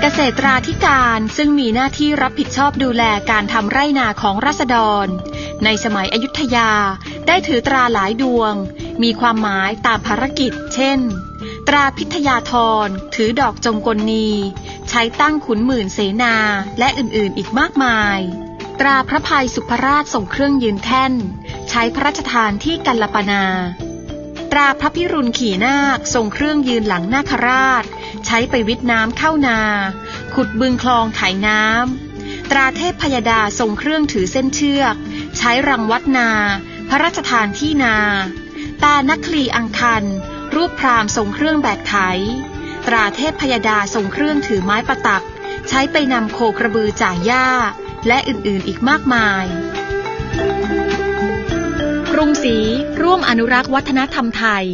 เกษตราธิการซึ่งมีหน้าที่รับผิดชอบดูแลการทำไร่นาของราษฎร ในสมัยอยุธยาได้ถือตราหลายดวง มีความหมายตามภารกิจ เช่น ตราพิทยาธรถือดอกจงกลนี ใช้ตั้งขุนหมื่นเสนาและอื่นๆอีกมากมาย ตราพระภัยสุภราชส่งเครื่องยืนแท่น ใช้พระราชทานที่กัลปนา ตราพระพิรุณขี่นาคทรงเครื่องยืนหลังนาคราช ใช้ไปวิทน้ำเข้านา ขุดบึงคลองไขน้ำ ตราเทพพยดาทรงเครื่องถือเส้นเชือก ใช้รังวัดนา พระราชทานที่นา ตานักคลีอังคัน รูปพรามทรงเครื่องแบกไถ ตราเทพพยดาทรงเครื่องถือไม้ประตัก ใช้ไปนำโคกระบือจ่ายหญ้า และอื่นๆอีกมากมายกรุงศรีร่วมอนุรักษ์วัฒนธรรมไทย